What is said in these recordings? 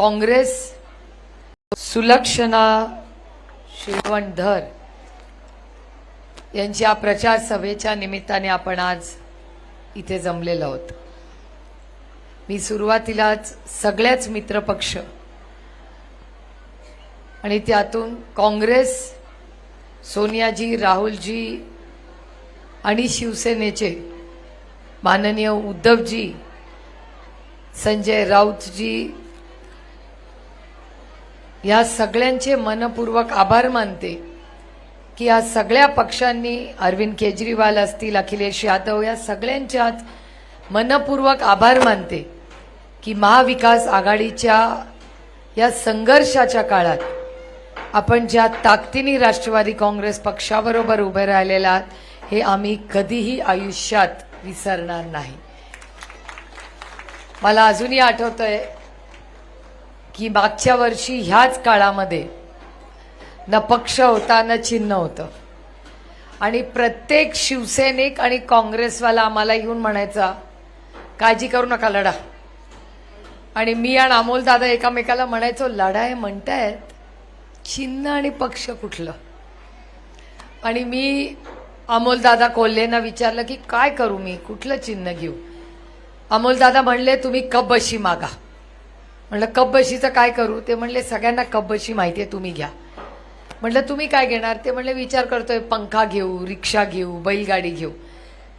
काँग्रेस सुलक्षणा शिरवणधर यांच्या प्रचार सभेच्या निमित्ताने आपण आज इथे जमलेलो आहोत. मी सुरुवातीलाच सगळ्याच मित्रपक्ष आणि त्यातून काँग्रेस सोनियाजी राहुलजी आणि शिवसेनेचे माननीय उद्धवजी संजय राऊतजी या सगळ्यांचे मनपूर्वक आभार मानते की या सगळ्या पक्षांनी अरविंद केजरीवाल असतील अखिलेश यादव या सगळ्यांच्याच मनपूर्वक आभार मानते की महाविकास आघाडीच्या या संघर्षाच्या काळात आपण ज्या ताकदीने राष्ट्रवादी काँग्रेस पक्षाबरोबर उभे राहिलेला आहात हे आम्ही कधीही आयुष्यात विसरणार नाही. मला अजूनही आठवतंय की मागच्या वर्षी ह्याच काळामध्ये न पक्ष होता न चिन्ह होतं. आणि प्रत्येक शिवसैनिक आणि काँग्रेसवाला आम्हाला येऊन म्हणायचा काळजी करू नका लढा. आणि मी आणि अमोल दादा एकामेकाला म्हणायचो लढा हे म्हणतायत चिन्ह आणि पक्ष कुठलं? आणि मी अमोलदादा कोल्हेंना विचारलं की काय करू मी? कुठलं चिन्ह घेऊ? अमोलदादा म्हणले तुम्ही कबशी मागा. म्हणलं कब्बशीचं काय करू? ते म्हणले सगळ्यांना कब्बशी माहिती आहे तुम्ही घ्या. म्हटलं तुम्ही काय घेणार? ते म्हणले विचार करतोय पंखा घेऊ रिक्षा घेऊ बैलगाडी घेऊ.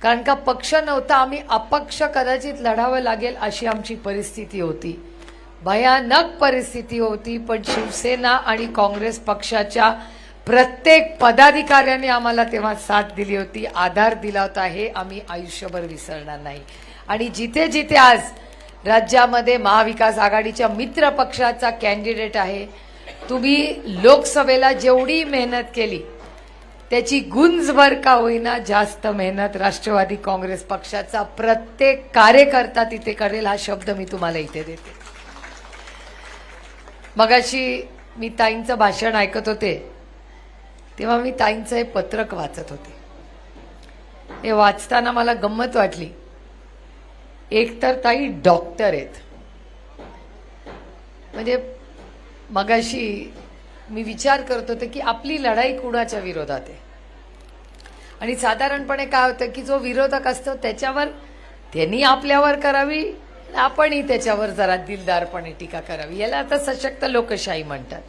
कारण का पक्ष नव्हता आम्ही अपक्ष कदाचित लढावं लागेल अशी आमची परिस्थिती होती. भयानक परिस्थिती होती पण शिवसेना आणि काँग्रेस पक्षाच्या प्रत्येक पदाधिकाऱ्याने आम्हाला तेव्हा साथ दिली होती आधार दिला होता हे आम्ही आयुष्यभर विसरणार नाही. आणि जिथे जिथे आज राज्यामध्ये महाविकास आघाडीच्या मित्र पक्षाचा कॅन्डिडेट आहे. तुम्ही लोकसभेला जेवढी मेहनत केली त्याची गुंजभर का होईना जास्त मेहनत राष्ट्रवादी काँग्रेस पक्षाचा प्रत्येक कार्यकर्ता तिथे करेल हा शब्द मी तुम्हाला इथे देते. मगाशी मी ताईंचं भाषण ऐकत होते तेव्हा मी ताईंचं हे पत्रक वाचत होते. हे वाचताना मला गंमत वाटली एक तर ताई डॉक्टर आहेत. म्हणजे मगाशी मी विचार करत होते की आपली लढाई कुणाच्या विरोधात आहे? आणि साधारणपणे काय होतं की जो विरोधक असतो त्याच्यावर त्यांनी आपल्यावर करावी आपणही त्याच्यावर जरा दिलदारपणे टीका करावी. याला आता सशक्त लोकशाही म्हणतात.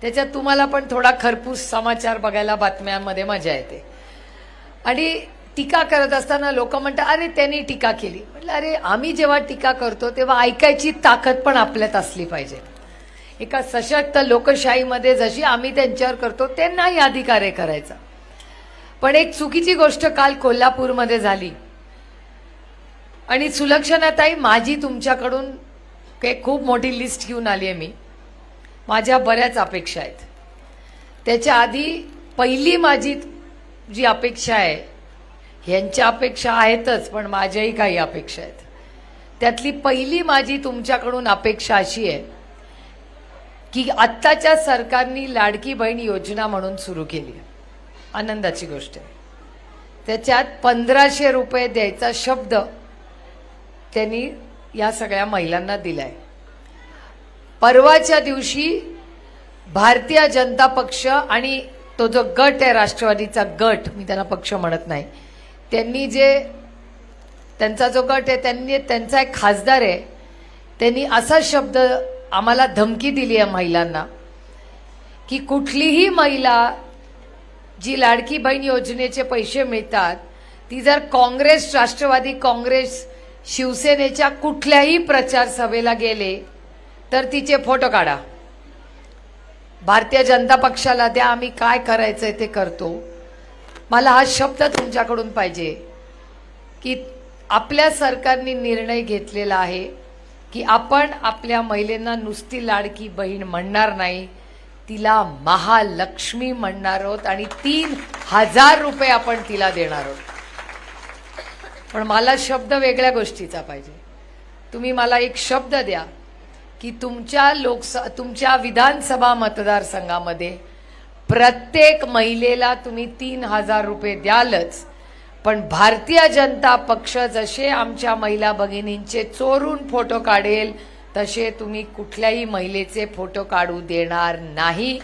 त्याच्यात तुम्हाला पण थोडा खरपूस समाचार बघायला बातम्यांमध्ये मजा येते. आणि टीका करत असताना लोक म्हणतात अरे त्यांनी टीका केली. म्हटलं अरे आम्ही जेव्हा टीका करतो तेव्हा ऐकायची ताकद पण आपल्यात असली पाहिजे. एका सशक्त लोकशाहीमध्ये जशी आम्ही त्यांच्यावर करतो त्यांनाही अधिकार आहे करायचा. पण एक चुकीची गोष्ट काल कोल्हापूरमध्ये झाली. आणि सुलक्षणाताई माझी तुमच्याकडून काही खूप मोठी लिस्ट घेऊन आली आहे मी. माझ्या बऱ्याच अपेक्षा आहेत. त्याच्या आधी पहिली माझी जी अपेक्षा आहे ह्यांच्या अपेक्षा आहेतच पण माझ्याही काही अपेक्षा आहेत. त्यातली पहिली माझी तुमच्याकडून अपेक्षा अशी आहे की आत्ताच्या सरकारनी लाडकी बहीण योजना म्हणून सुरू केली आहे. आनंदाची गोष्ट आहे. त्याच्यात पंधराशे रुपये द्यायचा शब्द त्यांनी या सगळ्या महिलांना दिलाय. परवाच्या दिवशी भारतीय जनता पक्ष आणि तो जो गट आहे राष्ट्रवादीचा गट मी त्यांना पक्ष म्हणत नाही त्यांनी जे त्यांचा जो गट आहे त्यांनी त्यांचा एक खासदार आहे त्यांनी असा शब्द आम्हाला धमकी दिली आहे महिलांना की कुठलीही महिला जी लाडकी बहीण योजनेचे पैसे मिळतात ती जर काँग्रेस राष्ट्रवादी काँग्रेस शिवसेनेच्या कुठल्याही प्रचार सभेला गेले तर तिचे फोटो काढा. भारतीय जनता पक्षाला द्या आम्ही काय करायचंय ते करतो. मला हा शब्द तुमच्याकडून पाहिजे की आपल्या सरकारने निर्णय घेतलेला आहे की आपण आपल्या महिलेंना नुसती लाडकी बहीण म्हणणार नाही तिला महालक्ष्मी म्हणणार आहोत आणि तीन हजार रुपये आपण तिला देणार आहोत. पण मला शब्द वेगळ्या गोष्टीचा पाहिजे. तुम्ही मला एक शब्द द्या की तुमच्या लोकस तुमच्या विधानसभा मतदारसंघामध्ये प्रत्येक महिलेला तुम्ही तीन हजार रुपये द्यालच. पण भारतीय जनता पक्ष जसे आमच्या महिला भगिनींचे चोरून फोटो काढेल तसे तुम्ही कुठल्याही महिलेचे फोटो काढू देणार नाही.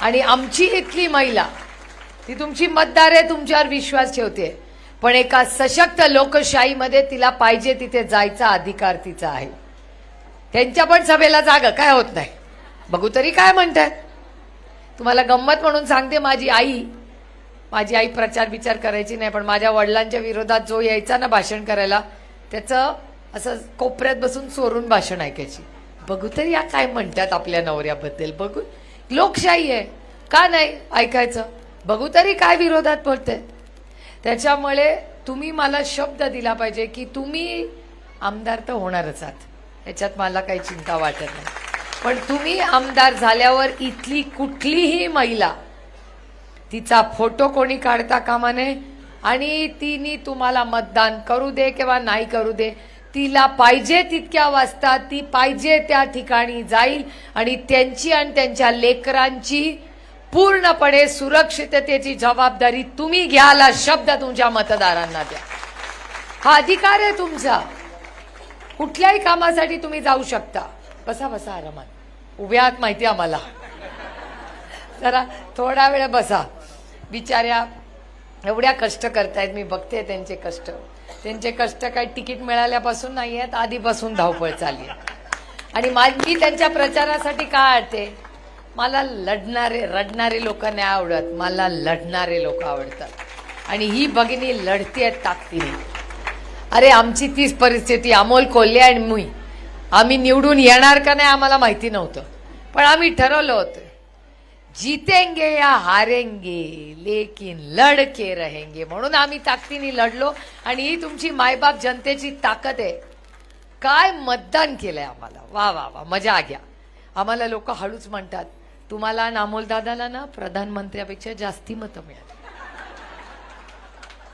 आणि आमची इथली महिला ती तुमची मतदार आहे तुमच्यावर विश्वास ठेवते. पण एका सशक्त लोकशाहीमध्ये तिला पाहिजे तिथे जायचा अधिकार तिचा आहे. त्यांच्या पण सभेला जाग काय होत नाही. बघू तरी काय म्हणतात तुम्हाला गंमत म्हणून सांगते माझी आई. माझी आई प्रचार विचार करायची नाही पण माझ्या वडिलांच्या विरोधात जो यायचा ना भाषण करायला त्याचं असं कोपऱ्यात बसून चोरून भाषण ऐकायची. बघू तरी या काय म्हणतात आपल्या नवऱ्याबद्दल. बघू. लोकशाही आहे. का नाही ऐकायचं? बघू तरी काय विरोधात पडते त्याच्यामुळे तुम्ही मला शब्द दिला पाहिजे की तुम्ही आमदार तर होणारच आहात. याच्यात मला काही चिंता वाटत नाही. पण तुम्ही आमदार झाल्यावर इथली कुठलीही महिला तिचा फोटो कोणी काढता कामा नये आणि तिने तुम्हाला मतदान करू दे किंवा नाही करू दे तिला पाहिजे तितक्या वाजता ती पाहिजे त्या ठिकाणी जाईल आणि त्यांची आणि त्यांच्या लेकरांची पूर्णपणे सुरक्षिततेची जबाबदारी तुम्ही घ्याल शब्द तुमच्या मतदारांना द्या. हा अधिकार आहे तुमचा. कुठल्याही कामासाठी तुम्ही जाऊ शकता. बसा बसा आरामात उभ्या आहात माहिती आम्हाला. जरा थोडा वेळ बसा. बिचाऱ्या एवढ्या कष्ट करतायत मी बघते त्यांचे कष्ट. त्यांचे कष्ट काही तिकीट मिळाल्यापासून नाही आहेत आधीपासून धावपळ चालली आणि मा मी त्यांच्या प्रचारासाठी का आडते मला लढणारे रडणारे लोक नाही आवडत. मला लढणारे लोक आवडतात. आणि ही भगिनी लढती आहेत ताकदीने. अरे आमची तीच परिस्थिती अमोल कोल्हे आणि मी. आम्ही निवडून येणार का नाही आम्हाला माहिती नव्हतं. पण आम्ही ठरवलं होतं जितेंगे या हारेंगे लेकिन लढके रहेंगे. म्हणून आम्ही ताकदीने लढलो आणि ही तुमची मायबाप जनतेची ताकद आहे. काय मतदान केलंय आम्हाला? वा वा वा मजा घ्या. आम्हाला लोक हळूच म्हणतात तुम्हाला नामोल दादाला ना प्रधानमंत्र्यापेक्षा जास्ती मतं मिळाली.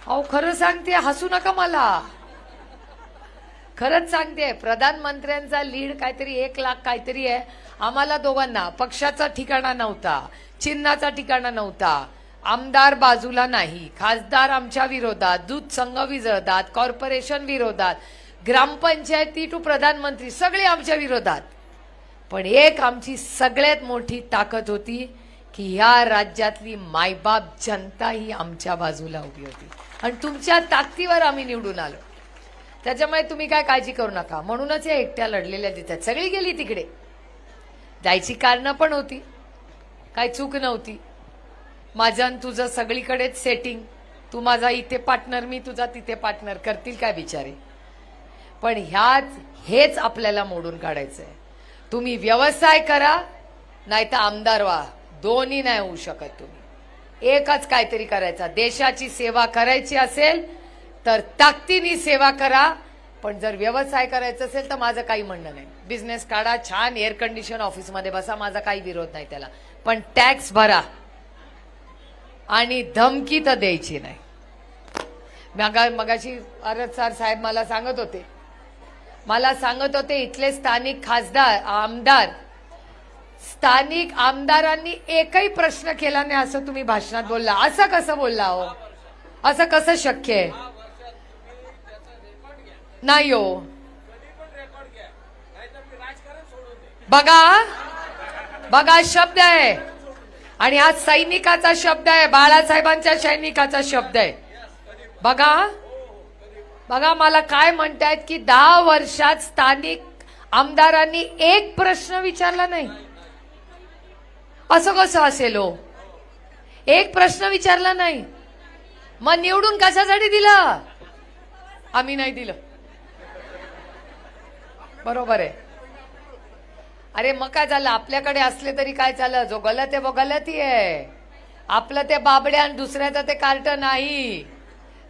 अहो खरं सांगते हसू नका मला. खरंच सांगते प्रधानमंत्र्यांचा लीड काहीतरी एक लाख काहीतरी आहे. आम्हाला दोघांना पक्षाचा ठिकाणा नव्हता चिन्हाचा ठिकाणा नव्हता. आमदार बाजूला नाही खासदार आमच्या विरोधात दूध संघ विरोधात कॉर्पोरेशन विरोधात ग्रामपंचायती टू प्रधानमंत्री सगळे आमच्या विरोधात. पण एक आमची सगळ्यात मोठी ताकद होती की ह्या राज्यातली मायबाप जनता ही आमच्या बाजूला उभी होती. आणि तुमच्या ताकदीवर आम्ही निवडून आलो. त्याच्यामुळे तुम्ही काय काळजी करू नका. म्हणूनच या एकट्या लढलेल्या दिसतात सगळी गेली तिकडे. जायची कारणं पण होती. काय चूक नव्हती. माझं आणि तुझं सगळीकडेच सेटिंग तू माझा इथे पार्टनर मी तुझा तिथे पार्टनर करतील काय बिचारे? पण ह्याच हेच आपल्याला मोडून काढायचं आहे तुम्ही व्यवसाय करा नाही तर आमदार व्हा. दोन्ही नाही होऊ शकत तुम्ही. एकच काहीतरी करायचा. देशाची सेवा करायची असेल तर ताकदीने सेवा करा. पण जर व्यवसाय करायचा असेल तर माझं काही म्हणणं नाही. बिझनेस काढा छान एअर कंडिशन ऑफिसमध्ये बसा माझा काही विरोध नाही त्याला. पण टॅक्स भरा. आणि धमकी तर द्यायची नाही. मगा मगाशी अरद सर साहेब मला सांगत होते. मला सांगत होते इथले स्थानिक खासदार आमदार स्थानिक आमदारांनी एकही प्रश्न केला नाही असं तुम्ही भाषणात बोलला. असं कसं बोलला हो? असं कसं शक्य आहे? नाही हो. बघा. बघा शब्द आहे. आणि हा सैनिकाचा शब्द आहे. बाळासाहेबांच्या सैनिकाचा शब्द आहे. बघा. बघा मला काय म्हणतायत की दहा वर्षात स्थानिक आमदारांनी एक प्रश्न विचारला नाही. असं कसं असेल हो? एक प्रश्न विचारला नाही. मग निवडून कशासाठी दिलं? आम्ही नाही दिलं. बरोबर आहे. अरे मग काय झालं? आपल्याकडे असले तरी काय झालं? जो गलत आहे वो गलती आहे. आपलं ते बाबड्या आणि दुसऱ्याचं ते कार्ट नाही.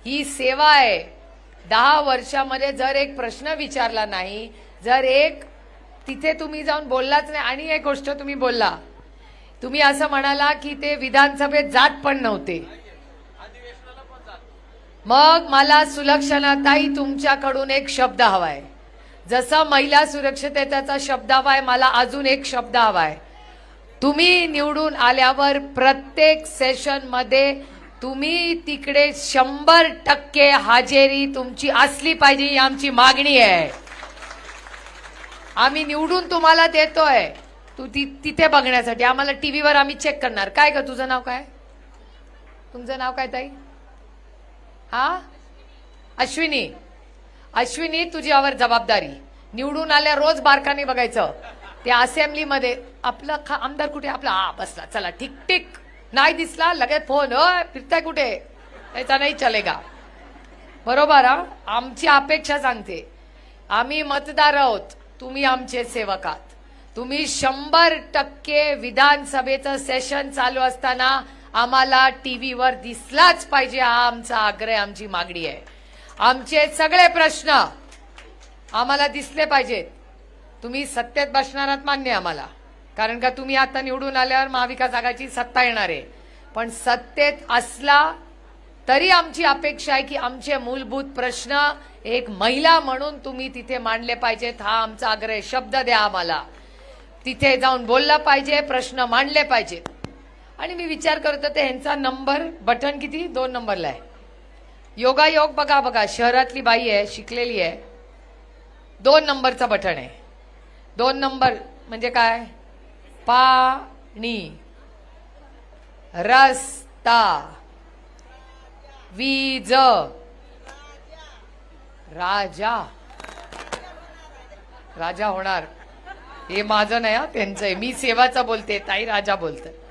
ही सेवा आहे. दहा वर्षामध्ये जर एक प्रश्न विचारला नाही जर एक तिथे तुम्ही जाऊन बोललाच नाही आणि एक गोष्ट तुम्ही बोलला. तुम्ही असं म्हणाला की ते विधानसभेत जात पण नव्हते. मग मला सुलक्षणाताई तुमच्याकडून एक शब्द हवाय. जसा महिला सुरक्षिततेचा शब्द हवाय मला अजून एक शब्द हवाय. तुम्ही निवडून आल्यावर प्रत्येक सेशनमध्ये तुम्ही तिकडे शंभर टक्के हाजेरी तुमची असली पाहिजे ही आमची मागणी आहे. आम्ही निवडून तुम्हाला देतोय. तू ती तिथे बघण्यासाठी. आम्हाला टीव्हीवर आम्ही चेक करणार. काय ग तुझं नाव काय? तुमचं नाव काय ताई? हा? अश्विनी. अश्विनी तुझ्यावर जबाबदारी. निवडून आल्या रोज बारकाने बघायचं. त्या असेंब्लीमध्ये आपला खा- आमदार कुठे? आपला हा बसला. चला ठीक ठीक. नाही दिसला लगेच फोन फिरताय कुठे? त्याचा नाही चलेगा. बरोबर हा? आमची अपेक्षा सांगते. आम्ही मतदार आहोत. तुम्ही आमचे सेवक आहात तुम्ही शंभर टक्के विधानसभेचं सेशन चालू असताना आम्हाला टीव्हीवर दिसलाच पाहिजे हा आमचा आग्रह आमची मागणी आहे. आमचे सगळे प्रश्न आम्हाला दिसले पाहिजेत. तुम्ही सत्तेत बसणार मान्य आम्हाला. कारण का तुम्ही आता निवडून आल्यावर महाविकास आघाडीची सत्ता येणार आहे. पण सत्तेत असला तरी आमची अपेक्षा आहे की आमचे मूलभूत प्रश्न एक महिला म्हणून तुम्ही तिथे मांडले पाहिजेत. हा आमचा आग्रह शब्द द्या आम्हाला. तिथे जाऊन बोलला पाहिजे प्रश्न मांडले पाहिजेत. आणि मी विचार करत होते ह्यांचा नंबर बटन किती? दोन नंबरला आहे. योगायोग बघा बघा. शहरातली बाई आहे शिकलेली आहे. दोन नंबरचं बटन आहे. दोन नंबर म्हणजे काय? पाणी. रस्ता. वीज. राजा. राजा होणार. हे माझं नाही हा. त्यांचं आहे. मी सेवाचं बोलते ताई राजा बोलते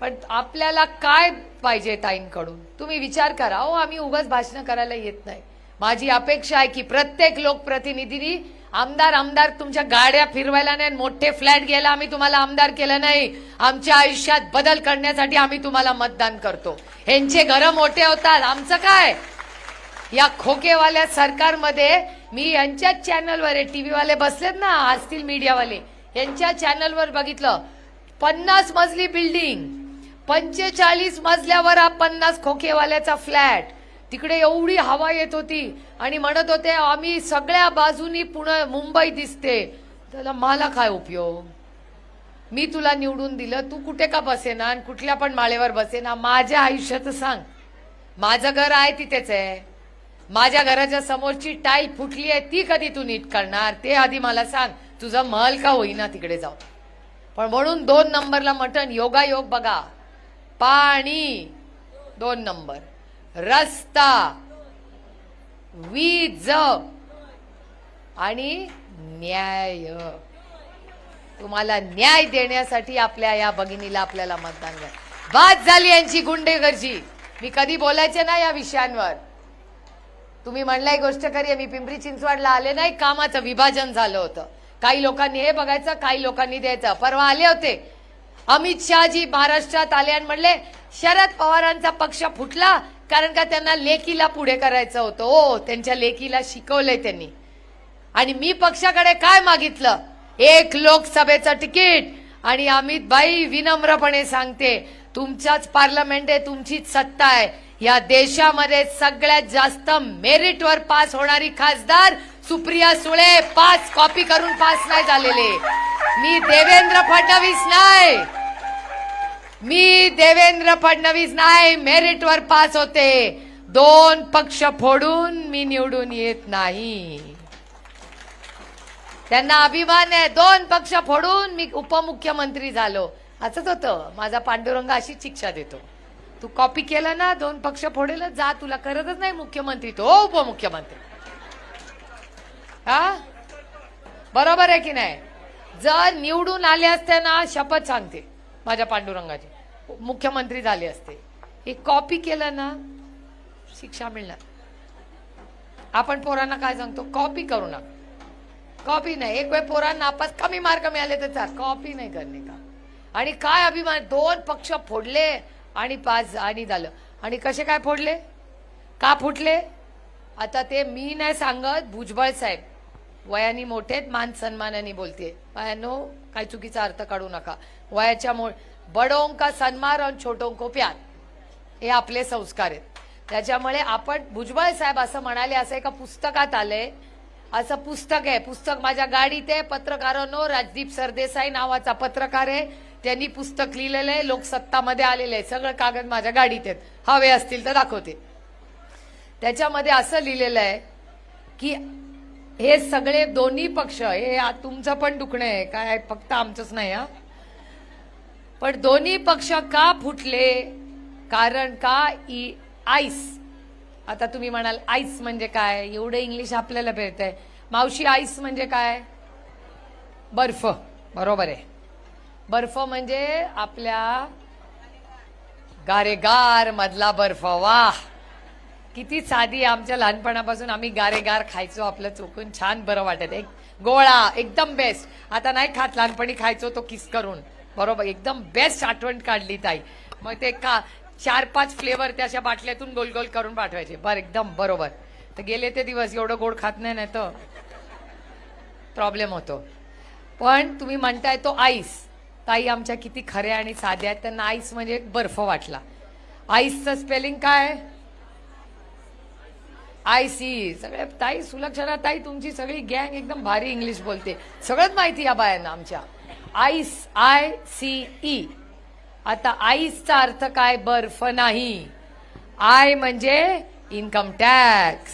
पण आपल्याला काय पाहिजे ताईंकडून? तुम्ही विचार करा. हो आम्ही उगाच भाषण करायला येत नाही. माझी अपेक्षा आहे की प्रत्येक लोकप्रतिनिधींनी आमदार आमदार तुमच्या गाड्या फिरवायला नाही मोठे फ्लॅट घ्यायला आम्ही तुम्हाला आमदार केलं नाही. आमच्या आयुष्यात बदल करण्यासाठी आम्ही तुम्हाला मतदान करतो. ह्यांचे घरं मोठे होतात. आमचं काय? या खोकेवाल्या सरकारमध्ये मी यांच्याच चॅनलवर आहे. टीव्हीवाले बसलेत ना असतील मीडियावाले यांच्या चॅनलवर बघितलं. पन्नास मजली बिल्डिंग पंचेचाळीस मजल्यावर हा पन्नास खोकेवाल्याचा फ्लॅट. तिकडे एवढी हवा येत होती आणि म्हणत होते आम्ही सगळ्या बाजूनी पुणे मुंबई दिसते. त्याला मला काय उपयोग? मी तुला निवडून दिलं तू कुठे का बसेना आणि कुठल्या पण माळेवर बसेना? माझ्या आयुष्याचं सांग. माझं घर आहे तिथेच आहे. माझ्या घराच्या समोरची टाईल फुटली आहे ती कधी तू नीट करणार? ते आधी मला सांग. तुझं महल का होईना तिकडे जाऊ पण म्हणून दोन नंबरला मटण योगायोग बघा. पाणी. दोन नंबर. रस्ता. वीज. आणि न्याय. तुम्हाला न्याय देण्यासाठी आपल्या या भगिनीला आपल्याला मतदान करा बाद झाली यांची गुंडेगर्जी. मी कधी बोलायचे ना या विषयांवर. तुम्ही म्हणलाय गोष्ट करी मी पिंपरी चिंचवडला आले नाही कामाचं विभाजन झालं होतं. काही लोकांनी हे बघायचं काही लोकांनी द्यायचं. परवा आले होते. अमित शहाजी महाराष्ट्रात आले आणि म्हणले शरद पवारांचा पक्ष फुटला कारण का त्यांना लेकीला पुढे करायचं होतं. हो त्यांच्या लेकीला शिकवलंय त्यांनी. आणि मी पक्षाकडे काय मागितलं? एक लोकसभेचं तिकीट. आणि अमित भाई विनम्रपणे सांगते तुमच्याच पार्लमेंट आहे तुमचीच सत्ता आहे. या देशामध्ये सगळ्यात जास्त मेरिटवर पास होणारी खासदार सुप्रिया सुळे पास कॉपी करून पास नाही झालेले. मी देवेंद्र फडणवीस नाही. मी देवेंद्र फडणवीस नाही मेरिटवर पास होते. दोन पक्ष फोडून मी निवडून येत नाही. त्यांना अभिमान आहे. दोन पक्ष फोडून मी उपमुख्यमंत्री झालो. असंच होतं. माझा पांडुरंग अशीच शिक्षा देतो. तू कॉपी केलं ना दोन पक्ष फोडेल जा. तुला करतच नाही मुख्यमंत्री तो उपमुख्यमंत्री. हा? बरोबर आहे की नाही? जर निवडून आले असते ना शपथ सांगते माझ्या पांडुरंगाची. मुख्यमंत्री झाले असते. हे कॉपी केलं ना शिक्षा मिळणार. आपण पोरांना काय सांगतो? कॉपी करू नका. कॉपी नाही. एक वेळ पोरांना नापास कमी मार्क मिळाले तर चाल. कॉपी नाही करणे का? आणि काय अभिमान? दोन पक्ष फोडले आणि पाच आणि झालं. आणि कसे काय फोडले? का फुटले? आता ते मी नाही सांगत भुजबळ साहेब. वयाने मोठेत मान सन्मानाने बोलते बायानो काही चुकीचा अर्थ काढू नका. वयाच्या मो बडों का सन्मान आणि छोटों को प्यार. हे आपले संस्कार आहेत. त्याच्यामुळे आपण भुजबळ साहेब असं म्हणाले असं एका पुस्तकात आलंय. असं पुस्तक आहे. पुस्तक माझ्या गाडीत आहे. पत्रकारांनो राजदीप सरदेसाई नावाचा पत्रकार आहे. त्यांनी पुस्तक लिहिलेलं आहे. लोकसत्तामध्ये आलेलं आहे सगळं कागद माझ्या गाडीत आहेत. हवे असतील तर दाखवते. त्याच्यामध्ये असं लिहिलेलं आहे की हे सगळे दोन्ही पक्ष हे तुमचं पण दुखणं आहे काय फक्त आमचंच नाही हा? पण दोन्ही पक्ष का फुटले? कारण का ई आईस? आता तुम्ही म्हणाल आईस म्हणजे काय? एवढं इंग्लिश आपल्याला आहे मावशी आईस म्हणजे काय? बर्फ. बरोबर आहे. बर्फ म्हणजे आपल्या गारेगार मधला बर्फ. वाह! किती साधी आमच्या लहानपणापासून आम्ही गारेगार खायचो आपलं चोकून. छान बरं वाटत. एक गोळा एकदम बेस्ट आता नाही खात लहानपणी खायचो तो किस करून. बरोबर एकदम बेस्ट आठवण काढली ताई. मग ते का चार पाच फ्लेवर त्या अशा बाटल्यातून गोल गोल करून पाठवायचे. बर एकदम बरोबर. तर गेले ते दिवस एवढं गोड खात नाही नाही तर प्रॉब्लेम होतो. पण तुम्ही म्हणताय तो आईस ताई आमच्या किती खऱ्या आणि साध्या आहेत. त्यांना आईस म्हणजे एक बर्फ वाटला. आईसचं स्पेलिंग काय? आय सी सगळ्या ताई सुलक्षणा ताई तुमची सगळी गँग एकदम भारी इंग्लिश बोलते. सगळंच माहिती या बायांना आमच्या. आईस आय सी ई आता आईसचा अर्थ काय? बर्फ नाही. आय म्हणजे इन्कम टॅक्स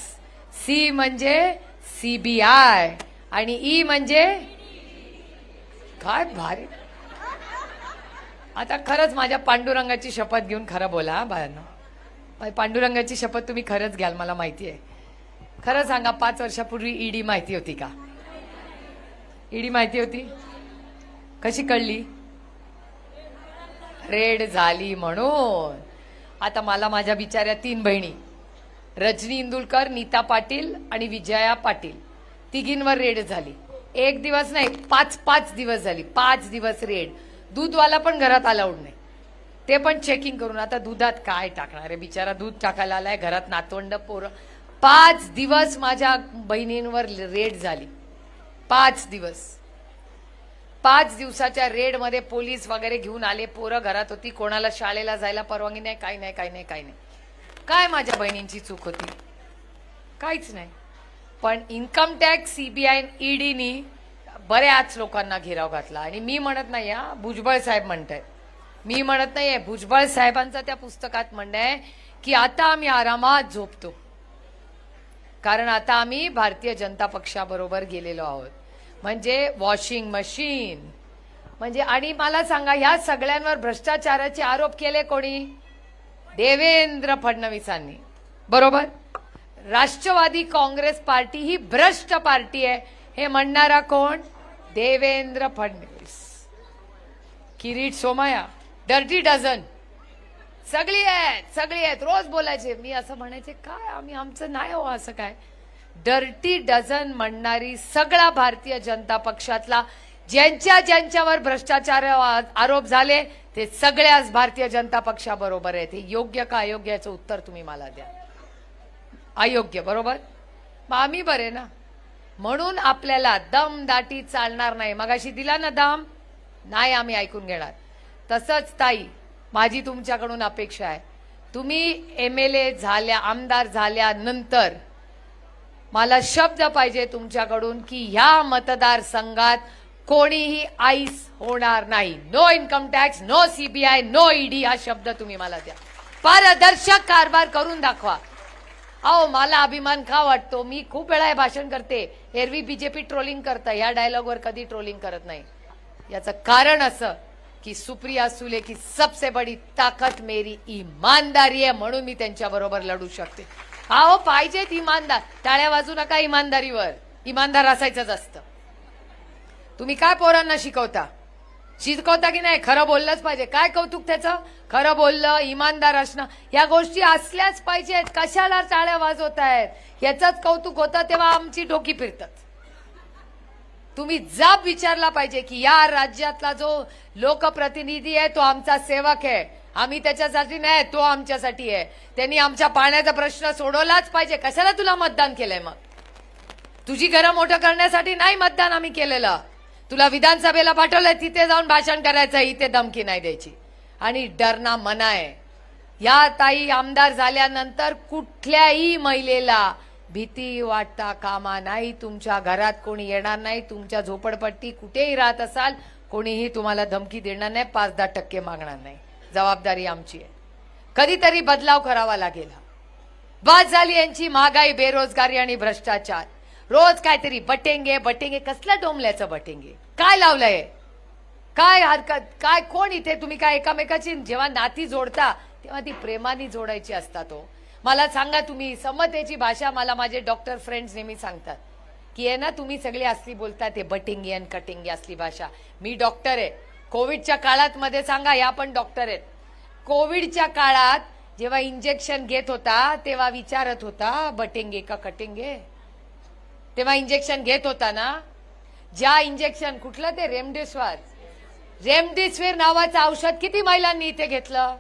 सी म्हणजे सीबीआय आणि ई म्हणजे काय भारी. आता खरंच माझ्या पांडुरंगाची शपथ घेऊन खरं बोला बायांना. पांडुरंगाची शपथ तुम्ही खरंच घ्याल मला माहिती आहे खरं सांगा पाच वर्षापूर्वी ईडी माहिती होती का? ईडी माहिती होती? कशी कळली? रेड झाली म्हणून. आता मला माझ्या बिचाऱ्या तीन बहिणी रजनी इंदुलकर नीता पाटील आणि विजया पाटील तिघींवर रेड झाली. एक दिवस नाही पाच पाच दिवस झाली. पाच दिवस रेड. दूधवाला पण घरात अलाउड नाही. ते पण चेकिंग करून आता दुधात काय टाकणार आहे? बिचारा दूध टाकायला आलाय घरात नातवंड पोरं. पाच दिवस माझ्या बहिणींवर रेड झाली. पाच दिवस. पाच दिवसाच्या रेडमध्ये पोलीस वगैरे घेऊन आले पोरं घरात होती कोणाला शाळेला जायला परवानगी नाही काही नाही काही नाही काही नाही. काय माझ्या बहिणींची चूक होती? काहीच नाही. पण इन्कम टॅक्स सीबीआय ईडीनी बऱ्याच लोकांना घेराव घातला. आणि मी म्हणत नाही हा भुजबळ साहेब म्हणतायत. मी म्हणत नाहीये भुजबळ साहेबांचं त्या पुस्तकात म्हणणं आहे की आता आम्ही आरामात झोपतो. कारण आता आम्ही भारतीय जनता पक्षाबरोबर गेलेलो आहोत. म्हणजे वॉशिंग मशीन. म्हणजे आणि मला सांगा ह्या सगळ्यांवर भ्रष्टाचाराचे आरोप केले कोणी? देवेंद्र फडणवीसांनी. बरोबर? राष्ट्रवादी काँग्रेस पार्टी ही भ्रष्ट पार्टी आहे. हे म्हणणारा कोण? Devendra Fadnavis. Kirit Somaiya dirty dozen. सगळी आहेत सगळी आहेत. रोज बोलायचे. मी असं म्हणायचे काय आम्ही आमचं नाही हो असं काय? डर्टी डझन म्हणणारी सगळा भारतीय जनता पक्षातला ज्यांच्या ज्यांच्यावर भ्रष्टाचार आरोप झाले ते सगळ्याच भारतीय जनता पक्षाबरोबर आहेत. हे योग्य का अयोग्य याचं उत्तर तुम्ही मला द्या. अयोग्य बरोबर? मग आम्ही बरे ना? म्हणून आपल्याला दमदाटी चालणार नाही. मगाशी दिला ना दम? नाही आम्ही ऐकून घेणार. तसंच ताई माझी तुमच्याकडून अपेक्षा आहे. तुम्ही एम एल ए झाल्या आमदार झाल्यानंतर मला शब्द पाहिजे तुमच्याकडून की ह्या मतदारसंघात कोणीही आईस होणार नाही. No income tax no CBI no ED हा शब्द तुम्ही मला द्या. पारदर्शक कारभार करून दाखवा. अहो मला अभिमान का वाटतो? मी खूप वेळा हे भाषण करते. एरवी बीजेपी ट्रोलिंग करतं. या डायलॉगवर कधी ट्रोलिंग करत नाही. याचं कारण असं की सुप्रिया सुले की सबसे बडी ताकद मेरी इमानदारी आहे म्हणून मी त्यांच्या बरोबर लढू शकते. अहो पाहिजेत इमानदार टाळ्या वाजू नका इमानदारीवर इमानदार असायचंच असतं. तुम्ही काय पोरांना शिकवता? शिकवता की नाही? खरं बोललंच पाहिजे. काय कौतुक त्याचं? खरं बोललं इमानदार असणं. या गोष्टी असल्याच पाहिजेत. कशाला टाळ्या वाजवत आहेत याचंच कौतुक होतं तेव्हा आमची डोकी फिरतात. तुम्ही जाब विचारला पाहिजे की या राज्यातला जो लोकप्रतिनिधी आहे तो आमचा सेवक आहे. आम्ही त्याच्यासाठी नाही तो आमच्यासाठी आहे. त्यांनी आमच्या पाण्याचा प्रश्न सोडवलाच पाहिजे. कशाला तुला मतदान केलंय मग? तुझी घरं मोठं करण्यासाठी नाही मतदान आम्ही केलेलं. तुला विधानसभेला पाठवलंय तिथे जाऊन भाषण करायचं इथे धमकी नाही द्यायची. आणि डरना मना आहे. या ताई आमदार झाल्यानंतर कुठल्याही महिलेला भीती वाटता कामा नाही तुमच्या घरात कोणी येणार नाही तुमच्या झोपडपट्टी कुठेही राहत असाल कोणीही तुम्हाला धमकी देणार नाही पाच दहा टक्के मागणार नाही. जबाबदारी आमची आहे. कधीतरी बदलाव करावा लागेल. हा. बाद झाली यांची महागाई बेरोजगारी आणि भ्रष्टाचार. रोज काहीतरी बटेंगे बटेंगे कसलं डोंबल्याचं बटेंगे? काय लावलंय? काय हरकत काय कोण इथे? तुम्ही काय एकामेकाची जेव्हा नाती जोडता तेव्हा ती प्रेमाने जोडायची असतात तो. मला सांगा तुम्ही समतेची भाषा मला माझे डॉक्टर फ्रेंड्स नेहमी सांगतात. की आहे ना तुम्ही सगळी असली बोलता ते बटिंगी आणि कटिंगी असली भाषा. मी डॉक्टर आहे. कोविडच्या काळात मध्ये सांगा या पण डॉक्टर आहेत. कोविडच्या काळात जेव्हा इंजेक्शन घेत होता तेव्हा विचारत होता बटेंगे का कटेंगे? तेव्हा इंजेक्शन घेत होता ना ज्या इंजेक्शन कुठलं ते रेमडेसिवीर? रेमडेसिवीर नावाचं औषध किती महिलांनी इथे घेतलं?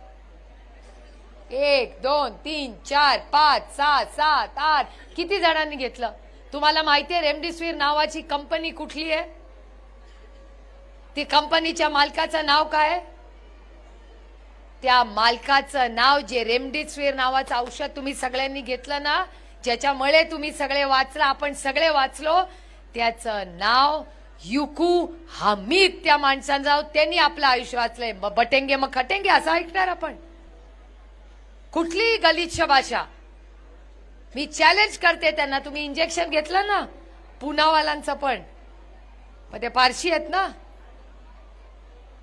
एक दोन तीन चार पाच सहा सात आठ. किती जणांनी घेतलं? तुम्हाला माहितीये रेमडेसिवीर नावाची कंपनी कुठली आहे? ती कंपनीच्या मालकाचं नाव काय त्या मालकाचं नाव जे रेमडेसिवीर नावाचं औषध तुम्ही सगळ्यांनी घेतलं ना ज्याच्यामुळे तुम्ही सगळे वाचला आपण सगळे वाचलो त्याचं नाव युकू हमीद. त्या माणसांचा जाऊ त्यांनी आपलं आयुष्य वाचलंय. मग बटेंगे मग खटेंगे असं ऐकणार आपण? कुठलीही गलिच्छ भाषा. मी चॅलेंज करते त्यांना. तुम्ही इंजेक्शन घेतलं ना पुनावालांचं पण. मग ते पारशी आहेत ना?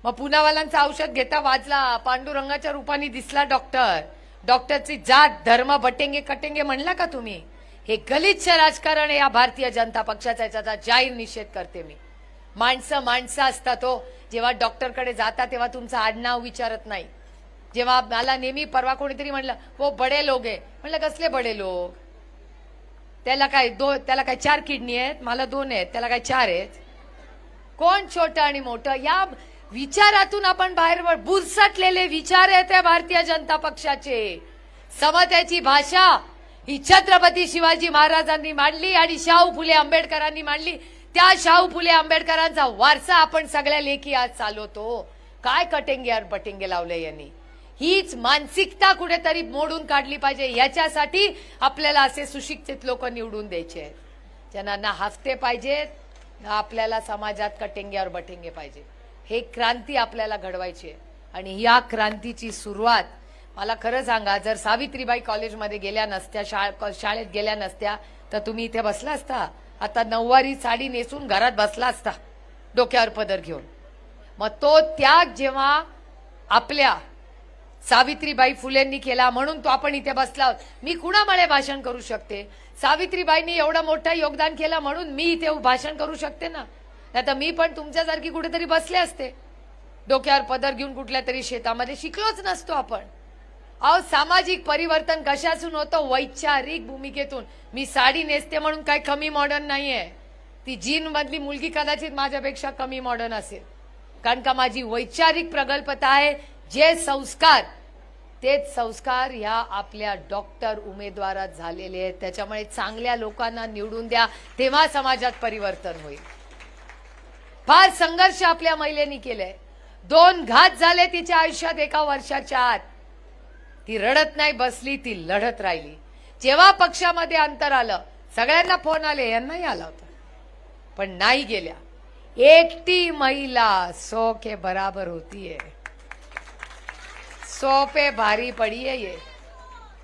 मग पुनावालांचं औषध घेता वाजला पांडुरंगाच्या रूपाने दिसला डॉक्टर डॉक्टरची जात धर्म बटेंगे कटेंगे म्हणला का तुम्ही? हे गलिच्छ राजकारण या भारतीय जनता पक्षाचा याचा जाहीर निषेध करते मी. माणसं माणसं असतात हो. जेव्हा डॉक्टरकडे जाता तेव्हा तुमचं आडनाव विचारत नाही. जेव्हा मला नेहमी परवा कोणीतरी म्हणलं हो बडे लोक आहे. म्हणलं कसले बडे लोक? त्याला काय दो त्याला काय चार किडनी आहेत मला दोन आहेत त्याला काय चार आहेत. कोण छोटं आणि मोठं? या विचारातून आपण बाहेर बुरसटलेले विचार आहेत त्या भारतीय जनता पक्षाचे. समतेची भाषा ही छत्रपती शिवाजी महाराजांनी मांडली आणि शाहू फुले आंबेडकरांनी मांडली. त्या शाहू फुले आंबेडकरांचा वारसा आपण सगळ्या लेखी आज चालवतो. काय कटेंगे यार पटेंगे लावले यांनी? हीच मानसिकता कुठेतरी मोडून काढली पाहिजे. याच्यासाठी आपल्याला असे सुशिक्षित लोक निवडून द्यायचे आहेत. ज्यांना ना हफ्ते पाहिजेत ना आपल्याला समाजात कटेंग्यावर बटेंगे पाहिजे. हे क्रांती आपल्याला घडवायची आहे. आणि या क्रांतीची सुरुवात मला खरं सांगा जर सावित्रीबाई कॉलेजमध्ये गेल्या नसत्या शा- शाळेत गेल्या नसत्या तर तुम्ही इथे बसला असता. आता नऊवारी साडी नेसून घरात बसला असता डोक्यावर पदर घेऊन. मग तो त्याग जेव्हा आपल्या सावित्रीबाई फुलेंनी केला म्हणून तो आपण इथे बसला आहोत. मी कुणामुळे भाषण करू शकते? सावित्रीबाईंनी एवढं मोठं योगदान केलं म्हणून मी इथे भाषण करू शकते ना? नाही तर मी पण तुमच्यासारखी कुठेतरी बसले असते. डोक्यावर पदर घेऊन कुठल्या तरी शेतामध्ये शिकलोच नसतो आपण. अहो सामाजिक परिवर्तन कशातून होतं? वैचारिक भूमिकेतून. मी साडी नेसते म्हणून काही कमी मॉडर्न नाहीये. ती जीन मधली मुलगी कदाचित माझ्यापेक्षा कमी मॉडर्न असेल. कारण का माझी वैचारिक प्रगल्भता आहे जे संस्कार तेच संस्कार ह्या आपल्या डॉक्टर उमेदवारात झालेले आहेत. त्याच्यामुळे चांगल्या लोकांना निवडून द्या तेव्हा समाजात परिवर्तन होईल. फार संघर्ष आपल्या महिलेनी केलाय. दोन घात झाले तिच्या आयुष्यात एका वर्षाच्या आत. ती रडत नाही बसली ती लढत राहिली. जेव्हा पक्षामध्ये अंतर आलं सगळ्यांना फोन आले यांनाही आला होता. पण नाही गेल्या. एकटी महिला सोखे के बराबर होतीये. सोपे भारी पडी आहे ये.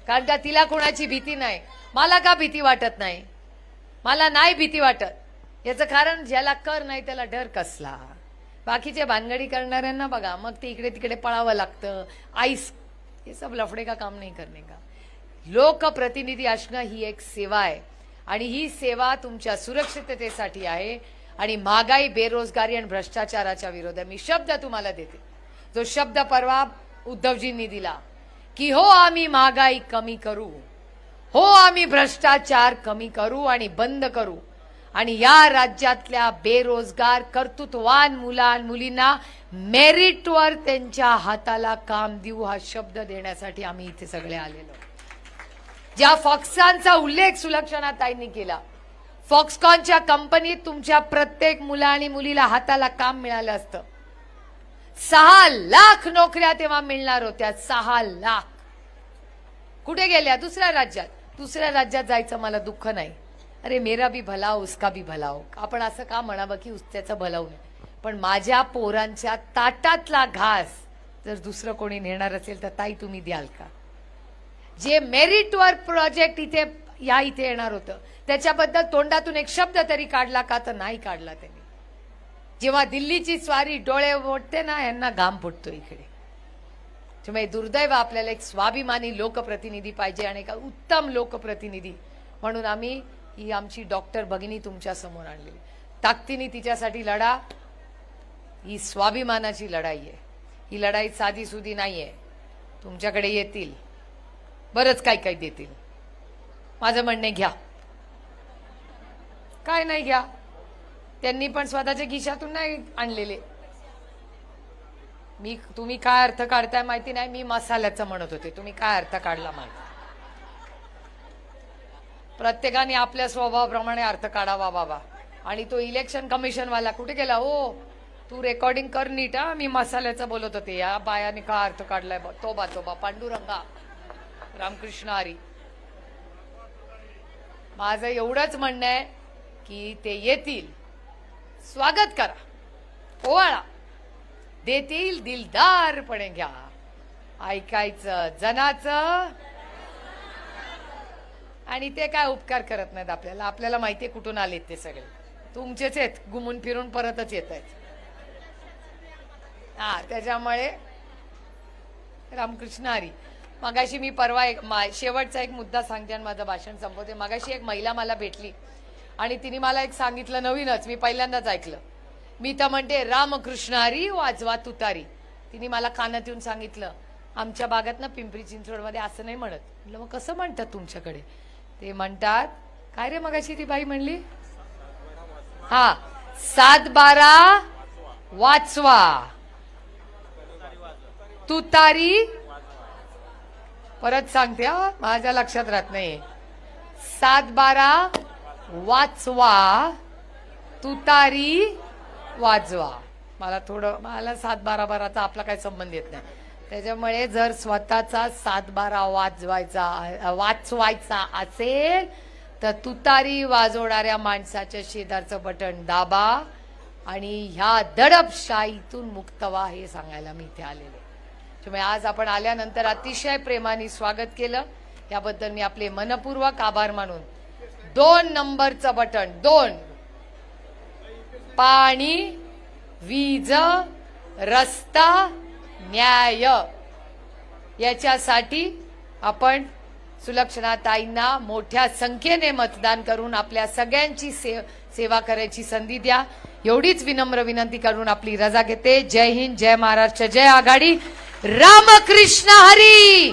कारण का तिला कोणाची भीती नाही. मला का भीती वाटत नाही? मला नाही भीती वाटत. याचं कारण ज्याला कर नाही त्याला डर कसला? बाकीचे भानगडी करणाऱ्यांना बघा. मग ते इकडे तिकडे पळावं लागतं. आईस हे सब लफडे का काम नाही करणे का? लोकप्रतिनिधी असणं ही एक सेवा आहे. आणि ही सेवा तुमच्या सुरक्षिततेसाठी आहे. आणि महागाई बेरोजगारी आणि भ्रष्टाचाराच्या विरोधात मी शब्द तुम्हाला देते. जो शब्द परवा उद्धवजींनी दिला की हो आम्ही महागाई कमी करू हो आम्ही भ्रष्टाचार कमी करू आणि बंद करू आणि या राज्यातल्या बेरोजगार कर्तृत्ववान मुला मुलींना मेरिटवर त्यांच्या हाताला काम देऊ हा शब्द देण्यासाठी आम्ही इथे सगळे आलेलो. ज्या फॉक्सांचा उल्लेख सुलक्षणाताईंनी केला फॉक्सकॉनच्या कंपनीत तुमच्या प्रत्येक मुला आणि मुलीला हाताला काम मिळालं असतं. सहा लाख नोकऱ्या तेव्हा मिळणार होत्या. सहा लाख. कुठे गेल्या? दुसऱ्या राज्यात. दुसऱ्या राज्यात जायचं मला दुःख नाही. अरे मेरा भी भला हो, उसका भी भला हो. आपण असं का म्हणावं की उसत्याचं भलाव भलं पण माझ्या पोरांच्या ताटातला घास जर दुसरं कोणी नेणार असेल तर ताई तुम्ही द्याल का? जे मेरिटवर प्रोजेक्ट इथे या इथे येणार होतं. त्याच्याबद्दल तोंडातून एक शब्द तरी काढला का? तर नाही काढला त्यांनी. जेव्हा दिल्लीची स्वारी डोळे ओढते ना यांना घाम फुटतो इकडे. त्यामुळे दुर्दैव आपल्याला एक स्वाभिमानी लोकप्रतिनिधी पाहिजे आणि एका उत्तम लोकप्रतिनिधी म्हणून आम्ही ही आमची डॉक्टर भगिनी तुमच्यासमोर आणलेली. ताकदीने तिच्यासाठी लढा. ही स्वाभिमानाची लढाई आहे. ही लढाई साधी सुधी आहे तुमच्याकडे येतील. बरंच काही काही देतील. माझं म्हणणे घ्या. काय नाही घ्या. त्यांनी पण स्वतःच्या खिशातून नाही आणलेले. मी तुम्ही काय अर्थ काढताय माहिती नाही मी मसाल्याचं म्हणत होते. तुम्ही काय अर्थ काढला माहिती प्रत्येकाने आपल्या स्वभावाप्रमाणे अर्थ काढावा बाबा. आणि तो इलेक्शन कमिशनवाला कुठे गेला? हो तू रेकॉर्डिंग कर नीट हा. मी मसाल्याचं बोलत होते. या बायाने का अर्थ काढलाय? बा. तोबा तोबा पांडुरंगा रामकृष्ण हरी. माझं एवढंच म्हणणं आहे की ते येतील. स्वागत करा. ओवाळा देतील दिलदारपणे घ्या ऐकायचं जनाचं. आणि ते काय उपकार करत नाहीत आपल्याला. आपल्याला माहितीये कुठून आलेत ते सगळे. तुमचेच आहेत. घुमून फिरून परतच येत आहेत. हा त्याच्यामुळे रामकृष्ण हरी. मगाशी मी परवा एक मा- शेवटचा एक मुद्दा सांगते आणि माझं भाषण संपवते. मगाशी एक महिला मला भेटली. आणि तिने मला एक सांगितलं नवीनच मी पहिल्यांदाच ऐकलं. मी तर म्हणते रामकृष्ण हरी वाजवा तुतारी. तिने मला कानात येऊन सांगितलं आमच्या भागात ना पिंपरी चिंचवडमध्ये असं नाही म्हणत. म्हटलं मग कसं म्हणतात तुमच्याकडे? ते म्हणतात काय रे मगाशी ती बाई म्हणली? हा सात बारा वाचवा. तुतारी परत सांगते हा माझ्या लक्षात राहत नाही सात बारा वाचवा. तुतारी वाजवा. मला थोडं मला सात बारा बाराचा आपला काही संबंध येत नाही. त्याच्यामुळे जर स्वतःचा सात बारा वाजवायचा वाचवायचा असेल तर तुतारी वाजवणाऱ्या माणसाच्या शेजारचं बटन दाबा आणि ह्या दडपशाहीतून मुक्त व्हा हे सांगायला मी इथे आलेले. त्यामुळे आज आपण आल्यानंतर अतिशय प्रेमाने स्वागत केलं. याबद्दल मी आपले मनपूर्वक आभार मानून दोन नंबरचं बटन दोन. पाणी वीज रस्ता न्याय. याच्यासाठी आपण सुलक्षणाताईंना मोठ्या संख्येने मतदान करून आपल्या सगळ्यांची से सेवा करायची संधी द्या. एवढीच विनम्र विनंती करून आपली रजा घेते. जय हिंद जय महाराष्ट्र जय आघाडी. रामकृष्ण हरी!